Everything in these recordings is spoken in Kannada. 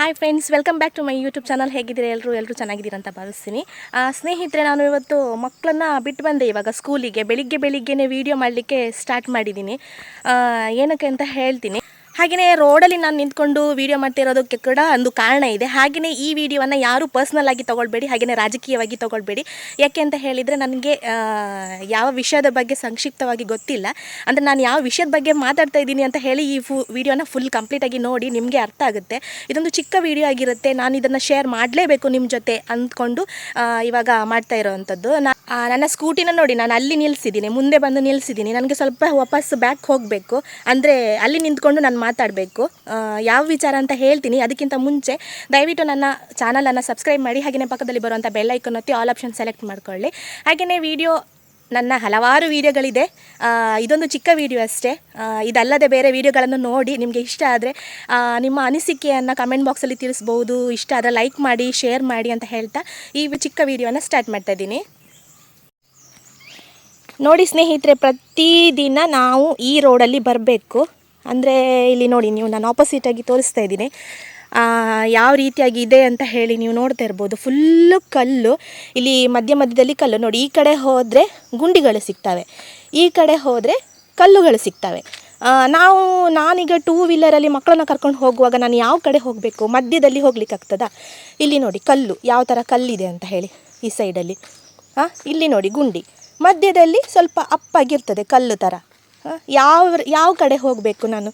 Hi friends welcome back to my YouTube channel ಹೇಗಿದ್ದೀರಾ ಎಲ್ಲರೂ ಎಲ್ಲರೂ ಚೆನ್ನಾಗಿದ್ದೀರಾ ಅಂತ ಭಾವಿಸ್ತೀನಿ. ಸ್ನೇಹಿತರೆ, ನಾನು ಇವತ್ತು ಮಕ್ಕಳನ್ನ ಬಿಟ್ಟು ಬಂದೆ ಇವಾಗ ಸ್ಕೂಲಿಗೆ ಬೆಳಿಗ್ಗೆ ಬೆಳಿಗ್ಗೆನೇ ವೀಡಿಯೋ ಮಾಡಲಿಕ್ಕೆ ಸ್ಟಾರ್ಟ್ ಮಾಡಿದ್ದೀನಿ. ಏನಕ್ಕೆ ಅಂತ ಹೇಳ್ತೀನಿ. ಹಾಗೆಯೇ ರೋಡಲ್ಲಿ ನಾನು ನಿಂತ್ಕೊಂಡು ವೀಡಿಯೋ ಮಾಡ್ತಿರೋದಕ್ಕೆ ಕೂಡ ಒಂದು ಕಾರಣ ಇದೆ. ಹಾಗೆಯೇ ಈ ವಿಡಿಯೋವನ್ನು ಯಾರೂ ಪರ್ಸ್ನಲ್ ಆಗಿ ತೊಗೊಳ್ಬೇಡಿ ಹಾಗೆಯೇ ರಾಜಕೀಯವಾಗಿ ತೊಗೊಳ್ಬೇಡಿ. ಯಾಕೆ ಅಂತ ಹೇಳಿದರೆ ನನಗೆ ಯಾವ ವಿಷಯದ ಬಗ್ಗೆ ಸಂಕ್ಷಿಪ್ತವಾಗಿ ಗೊತ್ತಿಲ್ಲ. ಅಂದರೆ ನಾನು ಯಾವ ವಿಷಯದ ಬಗ್ಗೆ ಮಾತಾಡ್ತಾ ಇದ್ದೀನಿ ಅಂತ ಹೇಳಿ ಈ ಫು, ವಿಡಿಯೋನ ಫುಲ್ ಕಂಪ್ಲೀಟಾಗಿ ನೋಡಿ ನಿಮಗೆ ಅರ್ಥ ಆಗುತ್ತೆ. ಇದೊಂದು ಚಿಕ್ಕ ವಿಡಿಯೋ ಆಗಿರುತ್ತೆ. ನಾನು ಇದನ್ನು ಶೇರ್ ಮಾಡಲೇಬೇಕು ನಿಮ್ಮ ಜೊತೆ ಅಂದ್ಕೊಂಡು ಇವಾಗ ಮಾಡ್ತಾ ಇರೋವಂಥದ್ದು. ನನ್ನ ಸ್ಕೂಟಿನ ನೋಡಿ, ನಾನು ಅಲ್ಲಿ ನಿಲ್ಲಿಸಿದ್ದೀನಿ ಮುಂದೆ ಬಂದು ನಿಲ್ಲಿಸಿದ್ದೀನಿ ನನಗೆ ಸ್ವಲ್ಪ ವಾಪಸ್ ಬ್ಯಾಕ್ ಹೋಗಬೇಕು. ಅಂದರೆ ಅಲ್ಲಿ ನಿಂತ್ಕೊಂಡು ನಾನು ಮಾತಾಡಬೇಕು. ಯಾವ ವಿಚಾರ ಅಂತ ಹೇಳ್ತೀನಿ. ಅದಕ್ಕಿಂತ ಮುಂಚೆ ದಯವಿಟ್ಟು ನನ್ನ ಚಾನಲನ್ನು ಸಬ್ಸ್ಕ್ರೈಬ್ ಮಾಡಿ ಹಾಗೆಯೇ ಪಕ್ಕದಲ್ಲಿ ಬರುವಂಥ ಬೆಲ್ ಐಕನ್ ಒತ್ತಿ ಆಲ್ ಆಪ್ಷನ್ ಸೆಲೆಕ್ಟ್ ಮಾಡ್ಕೊಳ್ಳಿ. ಹಾಗೆಯೇ ವಿಡಿಯೋ ನನ್ನ ಹಲವಾರು ವೀಡಿಯೋಗಳಿದೆ ಇದೊಂದು ಚಿಕ್ಕ ವಿಡಿಯೋ ಅಷ್ಟೇ. ಇದಲ್ಲದೆ ಬೇರೆ ವೀಡಿಯೋಗಳನ್ನು ನೋಡಿ ನಿಮಗೆ ಇಷ್ಟ ಆದರೆ ನಿಮ್ಮ ಅನಿಸಿಕೆಯನ್ನು ಕಮೆಂಟ್ ಬಾಕ್ಸಲ್ಲಿ ತಿಳಿಸ್ಬೋದು. ಇಷ್ಟ ಆದರೆ ಲೈಕ್ ಮಾಡಿ ಶೇರ್ ಮಾಡಿ ಅಂತ ಹೇಳ್ತಾ ಈ ಚಿಕ್ಕ ವೀಡಿಯೋನ ಸ್ಟಾರ್ಟ್ ಮಾಡ್ತಾ ಇದ್ದೀನಿ. ನೋಡಿ ಸ್ನೇಹಿತರೆ ಪ್ರತಿದಿನ ನಾವು ಈ ರೋಡಲ್ಲಿ ಬರಬೇಕು. ಅಂದರೆ ಇಲ್ಲಿ ನೋಡಿ, ನೀವು ನಾನು ಆಪೋಸಿಟಾಗಿ ತೋರಿಸ್ತಾ ಇದ್ದೀನಿ. ಯಾವ ರೀತಿಯಾಗಿ ಇದೆ ಅಂತ ಹೇಳಿ ನೀವು ನೋಡ್ತಾ ಇರ್ಬೋದು. ಫುಲ್ಲು ಕಲ್ಲು, ಇಲ್ಲಿ ಮಧ್ಯ ಮಧ್ಯದಲ್ಲಿ ಕಲ್ಲು. ನೋಡಿ, ಈ ಕಡೆ ಹೋದರೆ ಗುಂಡಿಗಳು ಸಿಗ್ತವೆ. ಈ ಕಡೆ ಹೋದರೆ ಕಲ್ಲುಗಳು ಸಿಗ್ತವೆ. ನಾವು, ನಾನೀಗ ಟೂ ವೀಲರಲ್ಲಿ ಮಕ್ಕಳನ್ನ ಕರ್ಕೊಂಡು ಹೋಗುವಾಗ ನಾನು ಯಾವ ಕಡೆ ಹೋಗಬೇಕು? ಮಧ್ಯದಲ್ಲಿ ಹೋಗ್ಲಿಕ್ಕಾಗ್ತದಾ ಇಲ್ಲಿ ನೋಡಿ, ಕಲ್ಲು. ಯಾವ ಥರ ಕಲ್ಲಿದೆ ಅಂತ ಹೇಳಿ ಈ ಸೈಡಲ್ಲಿ ಹಾಂ ಇಲ್ಲಿ ನೋಡಿ, ಗುಂಡಿ. ಮಧ್ಯದಲ್ಲಿ ಸ್ವಲ್ಪ ಅಪ್ಪಾಗಿರ್ತದೆ ಕಲ್ಲು ಥರ ಯಾವ ಯಾವ ಕಡೆ ಹೋಗಬೇಕು ನಾನು?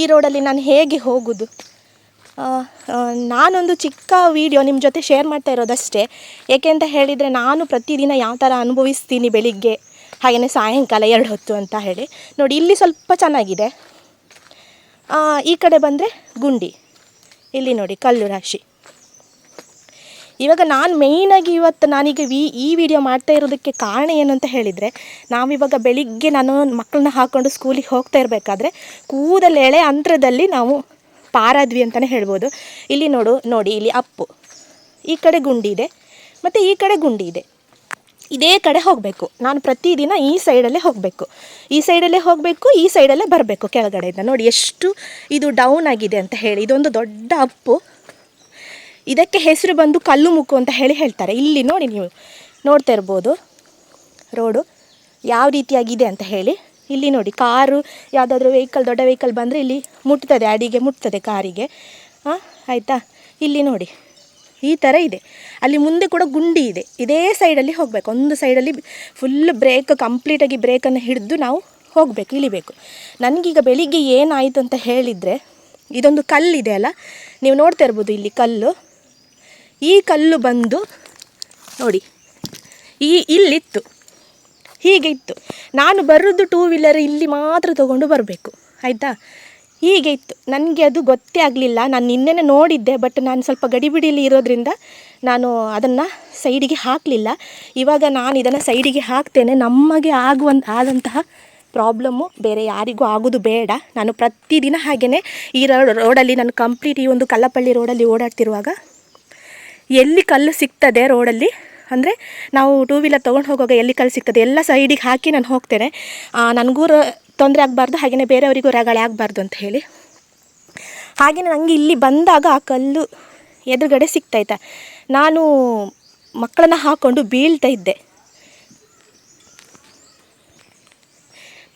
ಈ ರೋಡಲ್ಲಿ ನಾನು ಹೇಗೆ ಹೋಗೋದು? ನಾನೊಂದು ಚಿಕ್ಕ ವೀಡಿಯೋ ನಿಮ್ಮ ಜೊತೆ ಶೇರ್ ಮಾಡ್ತಾ ಇರೋದಷ್ಟೇ. ಏಕೆ ಅಂತ ಹೇಳಿದರೆ ನಾನು ಪ್ರತಿದಿನ ಯಾವ ಥರ ಅನುಭವಿಸ್ತೀನಿ ಬೆಳಿಗ್ಗೆ? ಹಾಗೆಯೇ ಸಾಯಂಕಾಲ ಎರಡು ಹೊತ್ತು ಅಂತ ಹೇಳಿ. ನೋಡಿ, ಇಲ್ಲಿ ಸ್ವಲ್ಪ ಚೆನ್ನಾಗಿದೆ. ಈ ಕಡೆ ಬಂದರೆ ಗುಂಡಿ. ಇಲ್ಲಿ ನೋಡಿ, ಕಲ್ಲು ರಾಶಿ. ಇವಾಗ ನಾನು ಮೇಯ್ನಾಗಿ ಇವತ್ತು ನಾನೀಗ ವಿ ಈ ವಿಡಿಯೋ ಮಾಡ್ತಾ ಇರೋದಕ್ಕೆ ಕಾರಣ ಏನು ಅಂತ ಹೇಳಿದರೆ ನಾವಿವಾಗ ಬೆಳಿಗ್ಗೆ ನಾನು ಮಕ್ಕಳನ್ನ ಹಾಕ್ಕೊಂಡು ಸ್ಕೂಲಿಗೆ ಹೋಗ್ತಾ ಇರಬೇಕಾದ್ರೆ ಕೂದಲೆಳೆ ಅಂತರದಲ್ಲಿ ನಾವು ಪಾರಾದ್ವಿ ಅಂತಲೇ ಹೇಳ್ಬೋದು. ಇಲ್ಲಿ ನೋಡು, ನೋಡಿ, ಇಲ್ಲಿ ಅಪ್ಪು, ಈ ಕಡೆ ಗುಂಡಿ ಇದೆ, ಮತ್ತು ಈ ಕಡೆ ಗುಂಡಿ ಇದೆ. ಇದೇ ಕಡೆ ಹೋಗಬೇಕು. ನಾನು ಪ್ರತಿದಿನ ಈ ಸೈಡಲ್ಲೇ ಹೋಗಬೇಕು. ಈ ಸೈಡಲ್ಲೇ ಹೋಗಬೇಕು, ಈ ಸೈಡಲ್ಲೇ ಬರಬೇಕು ಕೆಳಗಡೆಯಿಂದ. ನೋಡಿ, ಎಷ್ಟು ಇದು ಡೌನ್ ಆಗಿದೆ ಅಂತ ಹೇಳಿ. ಇದೊಂದು ದೊಡ್ಡ ಅಪ್ಪು. ಇದಕ್ಕೆ ಹೆಸರು ಬಂದು ಕಲ್ಲು ಮುಕ್ಕು ಅಂತ ಹೇಳಿ ಹೇಳ್ತಾರೆ. ಇಲ್ಲಿ ನೋಡಿ ನೀವು, ನೋಡ್ತಾ ಇರ್ಬೋದು. ರೋಡು ಯಾವ ರೀತಿಯಾಗಿದೆ ಅಂತ ಹೇಳಿ. ಇಲ್ಲಿ ನೋಡಿ, ಕಾರು ಯಾವುದಾದ್ರೂ ವೆಹಿಕಲ್ ದೊಡ್ಡ ವೆಹಿಕಲ್ ಬಂದರೆ ಇಲ್ಲಿ ಮುಟ್ತದೆ, ಅಡಿಗೆ ಮುಟ್ತದೆ ಕಾರಿಗೆ. ಹಾಂ ಆಯಿತಾ? ಇಲ್ಲಿ ನೋಡಿ, ಈ ಥರ ಇದೆ. ಅಲ್ಲಿ ಮುಂದೆ ಕೂಡ ಗುಂಡಿ ಇದೆ. ಇದೇ ಸೈಡಲ್ಲಿ ಹೋಗಬೇಕು. ಒಂದು ಸೈಡಲ್ಲಿ ಫುಲ್ ಬ್ರೇಕ್ ಕಂಪ್ಲೀಟಾಗಿ ಬ್ರೇಕನ್ನು ಹಿಡಿದು ನಾವು ಹೋಗಬೇಕು, ಇಳಿಬೇಕು. ನನಗೀಗ ಬೆಳಿಗ್ಗೆ ಏನಾಯಿತು ಅಂತ ಹೇಳಿದರೆ, ಇದೊಂದು ಕಲ್ಲಿದೆ ಅಲ್ಲ? ನೀವು ನೋಡ್ತಾ ಇರ್ಬೋದು ಇಲ್ಲಿ ಕಲ್ಲು. ಈ ಕಲ್ಲು ಬಂದು ನೋಡಿ, ಈ ಇಲ್ಲಿತ್ತು, ಹೀಗೆ ಇತ್ತು. ನಾನು ಬರೋದು ಟೂ ವೀಲರ್ ಇಲ್ಲಿ ಮಾತ್ರ ತಗೊಂಡು ಬರಬೇಕು, ಆಯಿತಾ? ಹೀಗೆ ಇತ್ತು. ನನಗೆ ಅದು ಗೊತ್ತೇ ಆಗಲಿಲ್ಲ. ನಾನು ನಿನ್ನೆನೇ ನೋಡಿದ್ದೆ ಬಟ್ ನಾನು ಸ್ವಲ್ಪ ಗಡಿಬಿಡಿಯಲ್ಲಿ ಇರೋದ್ರಿಂದ ನಾನು ಅದನ್ನು ಸೈಡಿಗೆ ಹಾಕಲಿಲ್ಲ. ಇವಾಗ ನಾನು ಇದನ್ನು ಸೈಡಿಗೆ ಹಾಕ್ತೇನೆ. ನಮಗೆ ಆಗುವಂತ ಆದಂತಹ ಪ್ರಾಬ್ಲಮ್ಮು ಬೇರೆ ಯಾರಿಗೂ ಆಗೋದು ಬೇಡ. ನಾನು ಪ್ರತಿದಿನ ಹಾಗೆಯೇ ಈ ರೋಡಲ್ಲಿ ನಾನು ಕಂಪ್ಲೀಟ್ ಈ ಒಂದು ಕಲ್ಲಪಳ್ಳಿ ರೋಡಲ್ಲಿ ಓಡಾಡ್ತಿರುವಾಗ ಎಲ್ಲಿ ಕಲ್ಲು ಸಿಗ್ತದೆ ರೋಡಲ್ಲಿ? ಅಂದರೆ ನಾವು ಟೂ ವೀಲರ್ ತೊಗೊಂಡು ಹೋಗುವಾಗ ಎಲ್ಲಿ ಕಲ್ಲು ಸಿಗ್ತದೆ? ಎಲ್ಲ ಸೈಡಿಗೆ ಹಾಕಿ ನಾನು ಹೋಗ್ತೇನೆ. ನನಗೂ ರ- ತೊಂದರೆ ಆಗಬಾರ್ದು ಹಾಗೆಯೇ ಬೇರೆಯವರಿಗೂ ರಗಳೆ ಆಗಬಾರ್ದು ಅಂತ ಹೇಳಿ. ಹಾಗೆಯೇ ನನಗೆ ಇಲ್ಲಿ ಬಂದಾಗ ಆ ಕಲ್ಲು ಎದುರುಗಡೆ ಸಿಗ್ತಾಯ್ತಾ ನಾನು ಮಕ್ಕಳನ್ನ ಹಾಕ್ಕೊಂಡು ಬೀಳ್ತಾ ಇದ್ದೆ.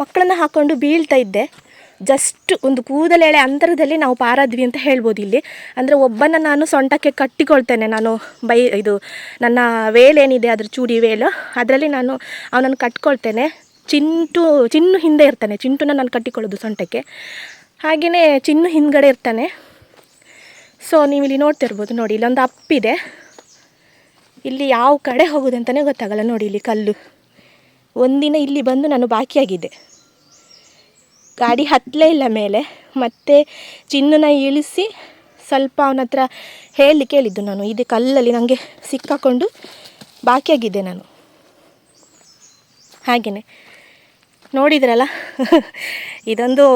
ಮಕ್ಕಳನ್ನ ಹಾಕ್ಕೊಂಡು ಬೀಳ್ತಾ ಇದ್ದೆ. ಜಸ್ಟ್ ಒಂದು ಕೂದಲೆಳೆ ಅಂತರದಲ್ಲಿ ನಾವು ಪಾರಾದ್ವಿ ಅಂತ ಹೇಳ್ಬೋದು ಇಲ್ಲಿ. ಅಂದರೆ ಒಬ್ಬನ ನಾನು ಸೊಂಟಕ್ಕೆ ಕಟ್ಟಿಕೊಳ್ತೇನೆ. ನಾನು ಬೈ ಇದು ನನ್ನ ವೇಲೇನಿದೆ ಅದ್ರ ಚೂಡಿ ವೇಲು, ಅದರಲ್ಲಿ ನಾನು ಅವನನ್ನು ಕಟ್ಕೊಳ್ತೇನೆ. ಚಿಂಟು, ಚಿನ್ನು ಹಿಂದೆ ಇರ್ತಾನೆ. ಚಿಂಟುನ ನಾನು ಕಟ್ಟಿಕೊಳ್ಳೋದು ಸೊಂಟಕ್ಕೆ. ಹಾಗೆಯೇ ಚಿನ್ನು ಹಿಂದ್ಗಡೆ ಇರ್ತಾನೆ. ಸೊ ನೀವು ಇಲ್ಲಿ ನೋಡ್ತಿರ್ಬೋದು ನೋಡಿ, ಇಲ್ಲೊಂದು ಅಪ್ಪಿದೆ. ಇಲ್ಲಿ ಯಾವ ಕಡೆ ಹೋಗೋದು ಅಂತಲೇ ಗೊತ್ತಾಗಲ್ಲ ನೋಡಿ ಇಲ್ಲಿ ಕಲ್ಲು. ಒಂದಿನ ಇಲ್ಲಿ ಬಂದು ನಾನು ಬಾಕಿಯಾಗಿದ್ದೆ. ಗಾಡಿ ಹತ್ತಲೇ ಇಲ್ಲ ಮೇಲೆ. ಮತ್ತೆ ಚಿನ್ನನ ಇಳಿಸಿ ಸ್ವಲ್ಪ ಅವನ ಹತ್ರ ಹೇಳಲಿಕ್ಕೆ ಹೇಳಿದ್ದು ನಾನು. ಇದು ಕಲ್ಲಲ್ಲಿ ನನಗೆ ಸಿಕ್ಕಾಕೊಂಡು ಬಾಕಿಯಾಗಿದ್ದೆ ನಾನು. ಹಾಗೆಯೇ ನೋಡಿದ್ರಲ್ಲ? ಇದೊಂದು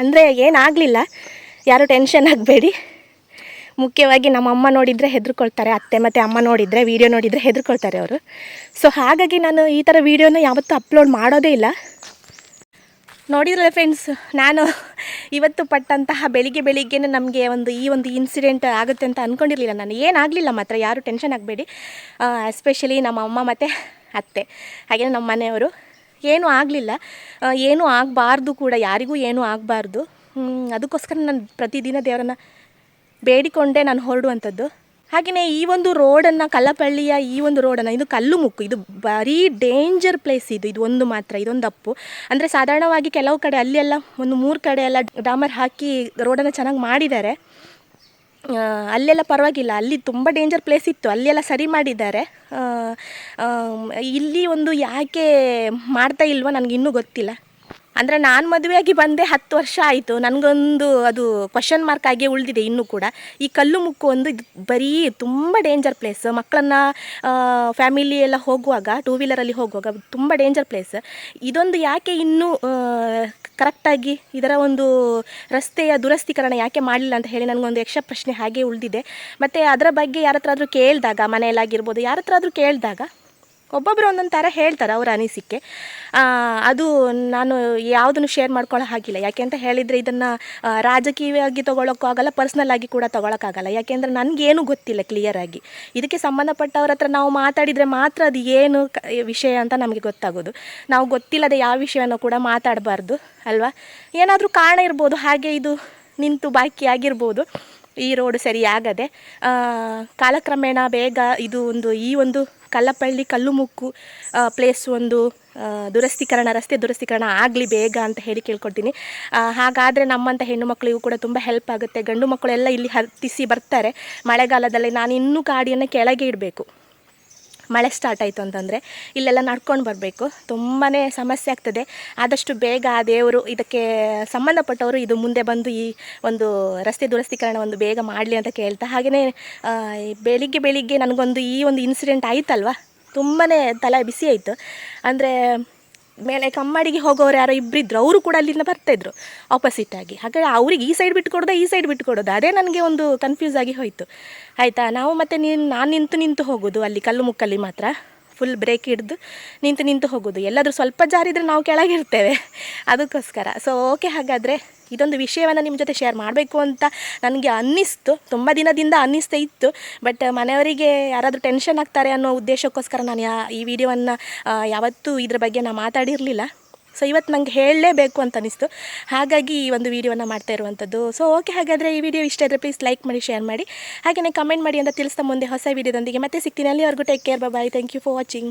ಅಂದರೆ ಏನಾಗಲಿಲ್ಲ. ಯಾರು ಟೆನ್ಷನ್ ಆಗಬೇಡಿ. ಮುಖ್ಯವಾಗಿ ನಮ್ಮ ಅಮ್ಮ ನೋಡಿದರೆ ಹೆದರ್ಕೊಳ್ತಾರೆ, ಅತ್ತೆ ಮತ್ತು ಅಮ್ಮ ನೋಡಿದರೆ, ವೀಡಿಯೋ ನೋಡಿದರೆ ಹೆದರ್ಕೊಳ್ತಾರೆ ಅವರು. ಸೊ ಹಾಗಾಗಿ ನಾನು ಈ ಥರ ವೀಡಿಯೋನ ಯಾವತ್ತೂ ಅಪ್ಲೋಡ್ ಮಾಡೋದೇ ಇಲ್ಲ. ನೋಡಿದ್ರಲ್ಲ ಫ್ರೆಂಡ್ಸ್ ನಾನು ಇವತ್ತು ಪಟ್ಟಂತಹ ಬೆಳಿಗ್ಗೆ ಬೆಳಿಗ್ಗೆನೇ ನಮಗೆ ಒಂದು ಈ ಒಂದು ಇನ್ಸಿಡೆಂಟ್ ಆಗುತ್ತೆ ಅಂತ ಅಂದ್ಕೊಂಡಿರಲಿಲ್ಲ ನಾನು ಏನಾಗಲಿಲ್ಲ ಮಾತ್ರ, ಯಾರು ಟೆನ್ಷನ್ ಆಗಬೇಡಿ. ಎಸ್ಪೆಷಲಿ ನಮ್ಮ ಅಮ್ಮ ಮತ್ತು ಅತ್ತೆ. ಹಾಗೆಯೇ ನಮ್ಮ ಮನೆಯವರು. ಏನೂ ಆಗಲಿಲ್ಲ. ಏನೂ ಆಗಬಾರ್ದು ಕೂಡ, ಯಾರಿಗೂ ಏನೂ ಆಗಬಾರ್ದು. ಅದಕ್ಕೋಸ್ಕರ ನಾನು ಪ್ರತಿದಿನ ದೇವರನ್ನು ಬೇಡಿಕೊಂಡೇ ನಾನು ಹೊರಡುವಂಥದ್ದು. ಹಾಗೆಯೇ ಈ ಒಂದು ರೋಡನ್ನು ಕಲ್ಲಪಳ್ಳಿಯ ಈ ಒಂದು ರೋಡನ್ನು, ಇದು ಕಲ್ಲು ಮುಕ್ಕು ಇದು ಬರೀ ಡೇಂಜರ್ ಪ್ಲೇಸ್ ಇದು ಇದು ಒಂದು ಮಾತ್ರ, ಇದೊಂದು ಅಪ್ಪು. ಅಂದರೆ ಸಾಧಾರಣವಾಗಿ ಕೆಲವು ಕಡೆ ಅಲ್ಲಿ ಎಲ್ಲ ಒಂದು ಮೂರು ಕಡೆ ಎಲ್ಲ ಡಾಮರ್ ಹಾಕಿ ರೋಡನ್ನು ಚೆನ್ನಾಗಿ ಮಾಡಿದ್ದಾರೆ. ಅಲ್ಲೆಲ್ಲ ಪರವಾಗಿಲ್ಲ, ಅಲ್ಲಿ ತುಂಬ ಡೇಂಜರ್ ಪ್ಲೇಸ್ ಇತ್ತು, ಅಲ್ಲೆಲ್ಲ ಸರಿ ಮಾಡಿದ್ದಾರೆ. ಇಲ್ಲಿ ಒಂದು ಯಾಕೆ ಮಾಡ್ತಾ ಇಲ್ವೋ ನನಗಿನ್ನೂ ಗೊತ್ತಿಲ್ಲ. ಅಂದರೆ ನಾನು ಮದುವೆಯಾಗಿ ಬಂದೆ ಹತ್ತು ವರ್ಷ ಆಯಿತು. ನನಗೊಂದು ಅದು ಕ್ವಶನ್ ಮಾರ್ಕ್ ಆಗಿ ಉಳಿದಿದೆ ಇನ್ನೂ ಕೂಡ. ಈ ಕಲ್ಲು ಮುಕ್ಕು ಒಂದು ಬರೀ ತುಂಬ ಡೇಂಜರ್ ಪ್ಲೇಸ್ ಮಕ್ಕಳನ್ನ ಫ್ಯಾಮಿಲಿ ಎಲ್ಲ ಹೋಗುವಾಗ ಟೂ ವೀಲರಲ್ಲಿ ಹೋಗುವಾಗ ತುಂಬ ಡೇಂಜರ್ ಪ್ಲೇಸ್ ಇದೊಂದು ಯಾಕೆ ಇನ್ನೂ ಕರೆಕ್ಟಾಗಿ ಇದರ ಒಂದು ರಸ್ತೆಯ ದುರಸ್ತೀಕರಣ ಯಾಕೆ ಮಾಡಲಿಲ್ಲ ಅಂತ ಹೇಳಿ ನನಗೊಂದು ಯಕ್ಷ ಪ್ರಶ್ನೆ ಹಾಗೆ ಉಳಿದಿದೆ. ಮತ್ತು ಅದರ ಬಗ್ಗೆ ಯಾರ ಹತ್ರ ಆದರೂ ಕೇಳಿದಾಗ, ಮನೆಯಲ್ಲಾಗಿರ್ಬೋದು ಯಾರ ಹತ್ರ ಆದರೂ ಕೇಳಿದಾಗ ಒಬ್ಬೊಬ್ಬರು ಒಂದೊಂದು ಥರ ಹೇಳ್ತಾರೆ ಅವ್ರ ಅನಿಸಿಕೆ. ಅದು ನಾನು ಯಾವುದನ್ನು ಶೇರ್ ಮಾಡ್ಕೊಳ್ಳೋ ಹಾಗಿಲ್ಲ. ಯಾಕೆ ಅಂತ ಹೇಳಿದರೆ ಇದನ್ನು ರಾಜಕೀಯವಾಗಿ ತೊಗೊಳಕ್ಕೂ ಆಗಲ್ಲ ಪರ್ಸ್ನಲ್ ಆಗಿ ಕೂಡ ತೊಗೊಳಕ್ಕಾಗಲ್ಲ ಯಾಕೆಂದರೆ ನನಗೇನು ಗೊತ್ತಿಲ್ಲ ಕ್ಲಿಯರಾಗಿ ಇದಕ್ಕೆ ಸಂಬಂಧಪಟ್ಟವ್ರ ಹತ್ರ ನಾವು ಮಾತಾಡಿದರೆ ಮಾತ್ರ ಅದು ಏನು ವಿಷಯ ಅಂತ ನಮಗೆ ಗೊತ್ತಾಗೋದು. ನಾವು ಗೊತ್ತಿಲ್ಲದೆ ಯಾವ ವಿಷಯನೂ ಕೂಡ ಮಾತಾಡಬಾರ್ದು, ಅಲ್ವಾ? ಏನಾದರೂ ಕಾರಣ ಇರ್ಬೋದು, ಹಾಗೆ ಇದು ನಿಂತು ಬಾಕಿ ಆಗಿರ್ಬೋದು. ಈ ರೋಡ್ ಸರಿಯಾಗದೆ ಕಾಲಕ್ರಮೇಣ ಬೇಗ ಇದು ಒಂದು, ಈ ಒಂದು ಕಲ್ಲಪಳ್ಳಿ ಕಲ್ಲುಮುಕ್ಕು ಪ್ಲೇಸ್ ಒಂದು ದುರಸ್ತೀಕರಣ, ರಸ್ತೆ ದುರಸ್ತೀಕರಣ ಆಗಲಿ ಬೇಗ ಅಂತ ಹೇಳಿ ಕೇಳ್ಕೊಳ್ತೀನಿ ಹಾಗಾದರೆ ನಮ್ಮಂಥ ಹೆಣ್ಣು ಮಕ್ಕಳಿಗೂ ಕೂಡ ತುಂಬ ಹೆಲ್ಪ್ ಆಗುತ್ತೆ. ಗಂಡು ಮಕ್ಕಳೆಲ್ಲ ಇಲ್ಲಿ ಹತ್ತಿಸಿ ಬರ್ತಾರೆ. ಮಳೆಗಾಲದಲ್ಲಿ ನಾನು ಇನ್ನೂ ಗಾಡಿಯನ್ನು ಕೆಳಗೆ ಇಡಬೇಕು. ಮಳೆ ಸ್ಟಾರ್ಟ್ ಆಯಿತು ಅಂತಂದರೆ ಇಲ್ಲೆಲ್ಲ ನಡ್ಕೊಂಡು ಬರಬೇಕು. ತುಂಬಾ ಸಮಸ್ಯೆ ಆಗ್ತದೆ. ಆದಷ್ಟು ಬೇಗ ಆ ದೇವರು ಇದಕ್ಕೆ ಸಂಬಂಧಪಟ್ಟವರು ಇದು ಮುಂದೆ ಬಂದು ಈ ಒಂದು ರಸ್ತೆ ದುರಸ್ತೀಕರಣ ಒಂದು ಬೇಗ ಮಾಡಲಿ ಅಂತ ಕೇಳ್ತಾ ಹಾಗೆಯೇ ಬೆಳಿಗ್ಗೆ ಬೆಳಿಗ್ಗೆ ನನಗೊಂದು ಈ ಒಂದು ಇನ್ಸಿಡೆಂಟ್ ಆಯಿತಲ್ವ? ತುಂಬಾ ತಲೆ ಬಿಸಿ ಆಯಿತು. ಅಂದರೆ ಮೇಲೆ ಕಮ್ಮಡಿಗೆ ಹೋಗೋರು ಯಾರೋ ಇಬ್ಬರಿದ್ರು ಅವರು ಕೂಡ ಅಲ್ಲಿಂದ ಬರ್ತಾಯಿದ್ರು ಆಪೋಸಿಟಾಗಿ ಹಾಗಾಗಿ ಅವ್ರಿಗೆ ಈ ಸೈಡ್ ಬಿಟ್ಟು ಕೊಡೋದಾ ಈ ಸೈಡ್ ಬಿಟ್ಟು ಕೊಡೋದು ಅದೇ ನನಗೆ ಒಂದು ಕನ್ಫ್ಯೂಸ್ ಆಗಿ ಹೋಯಿತು. ಆಯಿತಾ? ನಾವು ಮತ್ತೆ ನೀನು, ನಾನು ನಿಂತು ನಿಂತು ಹೋಗೋದು, ಅಲ್ಲಿ ಕಲ್ಲು ಮುಕ್ಕಲ್ಲಿ ಮಾತ್ರ. ಫುಲ್ ಬ್ರೇಕ್ ಹಿಡ್ದು ನಿಂತು ನಿಂತು ಹೋಗೋದು. ಎಲ್ಲಾದರೂ ಸ್ವಲ್ಪ ಜಾರಿದ್ರೆ ನಾವು ಕೆಳಗಿರ್ತೇವೆ. ಅದಕ್ಕೋಸ್ಕರ. ಸೊ ಓಕೆ ಹಾಗಾದರೆ ಇದೊಂದು ವಿಷಯವನ್ನು ನಿಮ್ಮ ಜೊತೆ ಶೇರ್ ಮಾಡಬೇಕು ಅಂತ ನನಗೆ ಅನ್ನಿಸ್ತು. ತುಂಬ ದಿನದಿಂದ ಅನ್ನಿಸ್ತಾ ಇತ್ತು. ಬಟ್ ಮನೆಯವರಿಗೆ ಯಾರಾದರೂ ಟೆನ್ಷನ್ ಆಗ್ತಾರೆ ಅನ್ನೋ ಉದ್ದೇಶಕ್ಕೋಸ್ಕರ ನಾನು ಈ ವಿಡಿಯೋವನ್ನು ಯಾವತ್ತೂ ಇದ್ರ ಬಗ್ಗೆ ನಾನು ಮಾತಾಡಿರಲಿಲ್ಲ. ಸೊ ಇವತ್ತು ನಂಗೆ ಹೇಳಲೇಬೇಕು ಅಂತ ಅನ್ನಿಸ್ತು. ಹಾಗಾಗಿ ಈ ಒಂದು ವಿಡಿಯೋನ ಮಾಡ್ತಾ ಇರುವಂಥದ್ದು. ಸೊ ಓಕೆ ಹಾಗಾದರೆ ಈ ವಿಡಿಯೋ ಇಷ್ಟ ಆದರೆ ಪ್ಲೀಸ್ ಲೈಕ್ ಮಾಡಿ ಶೇರ್ ಮಾಡಿ. ಹಾಗೆಯೇ ಕಮೆಂಟ್ ಮಾಡಿ ಅಂತ ತಿಳಿಸ್ತಾ ಮುಂದೆ ಹೊಸ ವಿಡಿಯೋದೊಂದಿಗೆ ಮತ್ತೆ ಸಿಗ್ತೀನಿ. ಅಲ್ಲಿವರೆಗೂ take care bye thank you for watching